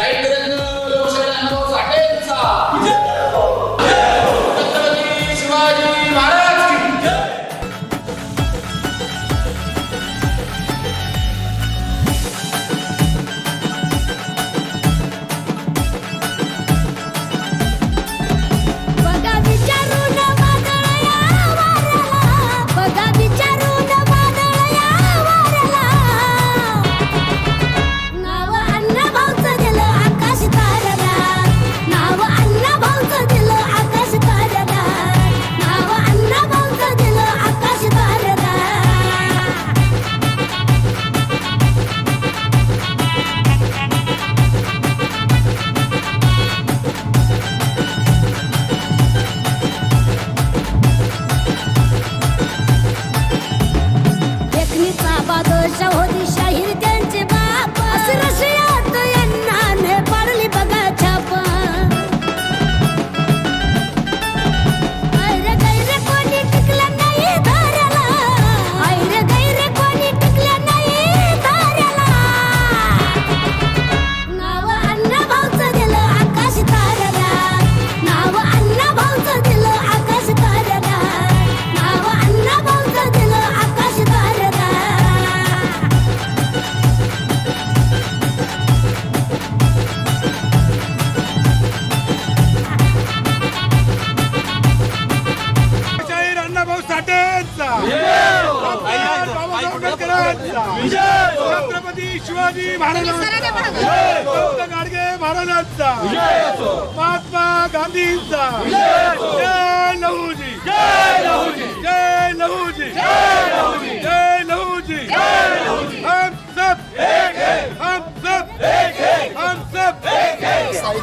साहित्यरत्न छत्रपती शिवाजी महाराजांचा. गाडगे महाराजांचा. महात्मा गांधींचा. जय लहूजी. जय लहूजी. जय लहूजी. जय लहूजी. हम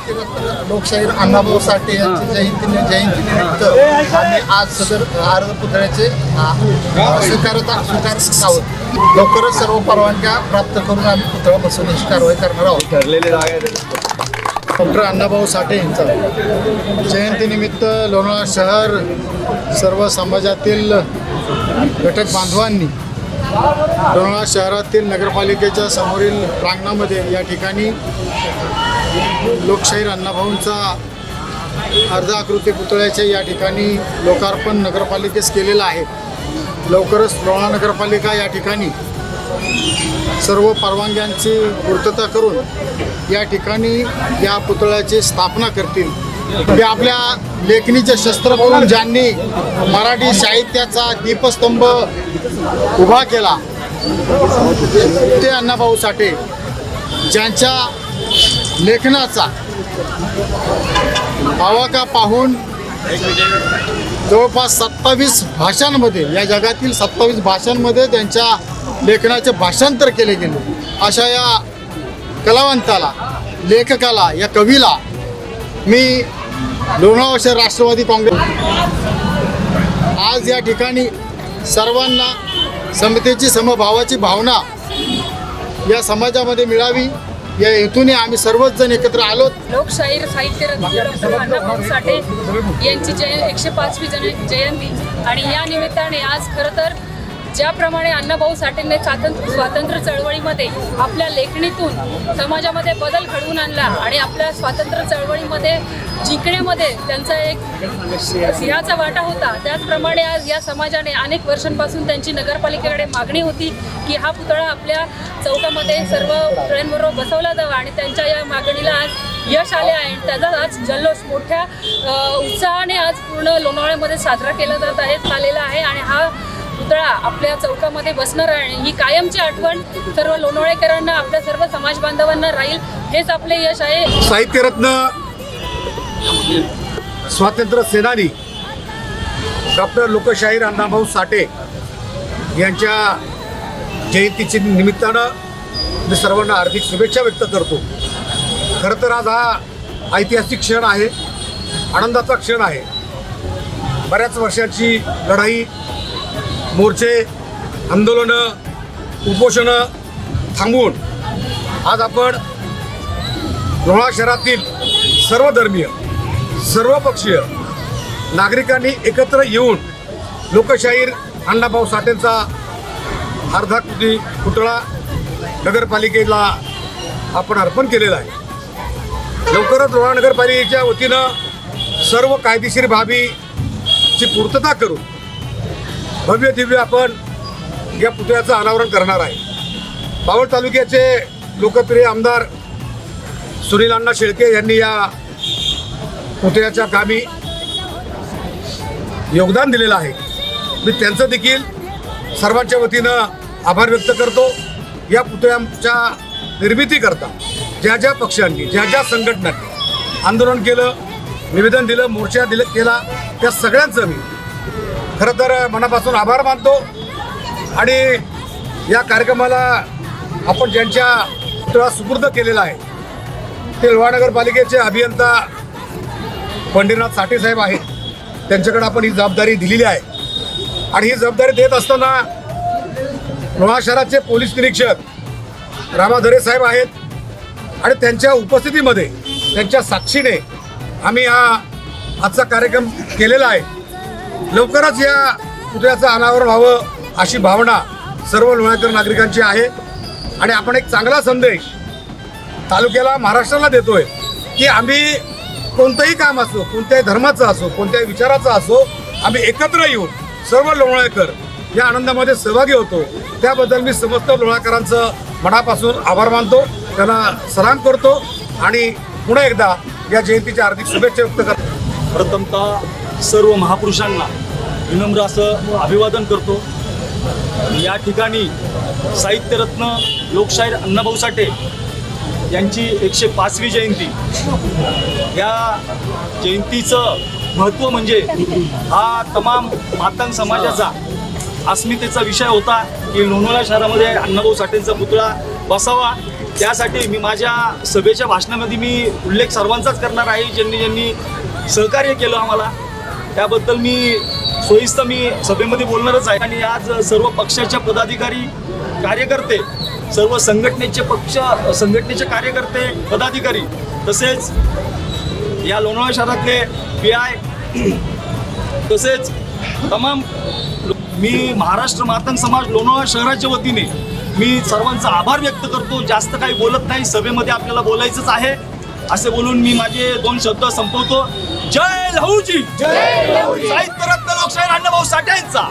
लोकशाहीर अण्णाभाऊ साठे यांची जयंती जयंतीनिमित्त आम्ही आज सदर आरद पुतळ्याचे स्वीकारत स्वीकारत आहोत लवकरच सर्व परवानग्या प्राप्त करून आम्ही पुतळा बसवण्याची कारवाई करणार आहोत. डॉक्टर अण्णाभाऊ साठे यांचा. जयंतीनिमित्त लोणावळा शहर सर्व समाजातील घटक बांधवांनी लोणावळा शहरातील नगरपालिकेच्या समोरील प्रांगणामध्ये या ठिकाणी लोकशाहीर अण्णाभाऊंचा अर्धाकृती पुतळ्याचे या ठिकाणी लोकार्पण नगरपालिकेस केलेलं आहे. लवकरच लोणा नगरपालिका या ठिकाणी सर्व परवानग्यांची पूर्तता करून या ठिकाणी या पुतळ्याची स्थापना करतील. ते आपल्या लेखणीचे शस्त्र करून ज्यांनी मराठी साहित्याचा दीपस्तंभ उभा केला ते अण्णाभाऊ साठे ज्यांच्या लेखनाचा आवाका पाहून जवळपास सत्तावीस भाषांमध्ये या जगातील सत्तावीस भाषांमध्ये त्यांच्या लेखनाचे भाषांतर केले गेले. अशा या कलावंताला लेखकाला या कवीला मी लोणावळा शहर राष्ट्रवादी काँग्रेस. आज या ठिकाणी सर्वांना समतेची समभावाची भावना या समाजामध्ये मिळावी या हेतूने आम्ही सर्वच जण एकत्र आलो. लोकशाहीर साहित्य डॉक्टर साठे यांची जय एकशे पाचवी जन जयंती. आणि या निमित्ताने आज खरं तर ज्याप्रमाणे अण्णाभाऊ साठेंनी स्वातंत्र्य स्वातंत्र्य चळवळीमध्ये आपल्या लेखणीतून समाजामध्ये बदल घडवून आणला आणि आपल्या स्वातंत्र्य चळवळीमध्ये जिंकण्यामध्ये त्यांचा एक सिंहाचा वाटा होता. त्याचप्रमाणे आज या समाजाने अनेक वर्षांपासून त्यांची नगरपालिकेकडे मागणी होती की हा पुतळा आपल्या चौकामध्ये सर्व पुतळ्यांबरोबर बसवला जावा आणि त्यांच्या या मागणीला आज यश आले आहे आणि त्याचा आज जल्लोष मोठ्या उत्साहाने आज पूर्ण लोणावळ्यामध्ये साजरा केला जात आहे आलेला आहे आणि हा पुतळा आपल्या चौकामध्ये बसणार आहे आणि ही कायमची आठवण सर्व लोणावळेकरांना आपल्या सर्व समाज बांधवांना राहील हेच आपले यश आहे. साहित्यरत्न स्वातंत्र्य सेनानी डॉक्टर लोकशाहीर अण्णाभाऊ साठे यांच्या जयंतीची निमित्तानं मी सर्वांना हार्दिक शुभेच्छा व्यक्त करतो. खरं तर आज हा ऐतिहासिक क्षण आहे आनंदाचा क्षण आहे. बऱ्याच वर्षांची लढाई मोर्चे आंदोलनं उपोषणं थांबवून आज आपण लोणावळा शहरातील सर्व धर्मीय नागरिकांनी एकत्र येऊन लोकशाहीर अण्णाभाऊ साठेंचा अर्धाकृती पुतळा नगरपालिकेला आपण अर्पण केलेला आहे. लवकरच लोहा नगरपालिकेच्या वतीनं सर्व कायदेशीर बाबीची पूर्तता करून भव्य दिव्य आपण या पुतळ्याचं अनावरण करणार आहे. पावड तालुक्याचे लोकप्रिय आमदार सुनील अण्णा शेळके यांनी या पुतळ्याच्या कामी योगदान दिलेलं आहे. मी त्यांचं देखील सर्वांच्या वतीनं आभार व्यक्त करतो. या पुतळ्यांच्या निर्मितीकरता ज्या ज्या पक्षांनी ज्या ज्या संघटनांनी आंदोलन केलं निवेदन दिलं मोर्चा दिलं केला त्या सगळ्यांचं मी खरं तर मनापासून आभार मानतो. आणि या कार्यक्रमाला आपण ज्यांच्या पुतळा सुपूर्द केलेला आहे ते लोहानगरपालिकेचे अभियंता पंढरीनाथ साठे साहेब आहेत. त्यांच्याकडे आपण ही जबाबदारी दिलेली आहे. आणि ही जबाबदारी देत असताना लोहा शहराचे पोलीस निरीक्षक रामाधरे साहेब आहेत. आणि त्यांच्या उपस्थितीमध्ये त्यांच्या साक्षीने आम्ही हा आजचा कार्यक्रम केलेला आहे. लवकरच या पुतळ्याचं अनावरण व्हावं अशी भावना सर्व लोणाकर नागरिकांची आहे. आणि आपण एक चांगला संदेश तालुक्याला महाराष्ट्राला देतोय की आम्ही कोणतंही काम असो कोणत्याही धर्माचं असो कोणत्याही विचाराचं असो आम्ही एकत्र येऊन सर्व लोणाळकर या आनंदामध्ये सहभागी होतो. त्याबद्दल मी समस्त लोणाळकरांचं मनापासून आभार मानतो. त्यांना सलाम करतो. आणि पुन्हा एकदा या जयंतीच्या हार्दिक शुभेच्छा व्यक्त करतो. प्रथमतः सर्व महापुरुषांना विनम्र असं अभिवादन करतो. या ठिकाणी साहित्यरत्न लोकशाहीर अण्णाभाऊ साठे यांची एकशे पाचवी जयंती. या जयंतीचं महत्त्व म्हणजे हा तमाम मातांग समाजाचा अस्मितेचा विषय होता की लोणावळा शहरामध्ये अण्णाभाऊ साठेंचा पुतळा बसावा. त्यासाठी मी माझ्या सभेच्या भाषणामध्ये मी उल्लेख सर्वांचाच करणार आहे. ज्यांनी ज्यांनी सहकार्य केलं आम्हाला. त्याबद्दल मी सोयीस्तर मी सभेमध्ये बोलणारच आहे. आणि आज सर्व पक्षाच्या पदाधिकारी कार्यकर्ते सर्व संघटनेचे पक्ष संघटनेचे कार्यकर्ते पदाधिकारी तसेच या लोणावळा शहरातले पी आय तसेच तमाम मी महाराष्ट्र मातंग समाज लोणावळा शहराच्या वतीने मी सर्वांचा आभार व्यक्त करतो. जास्त काही बोलत नाही. सभेमध्ये आपल्याला बोलायचंच आहे. असे बोलून मी माझे दोन शब्द संपवतो. जय लहूजी. साहित्य रत्न लोकशाहीर अण्णाभाऊ साठे यांचा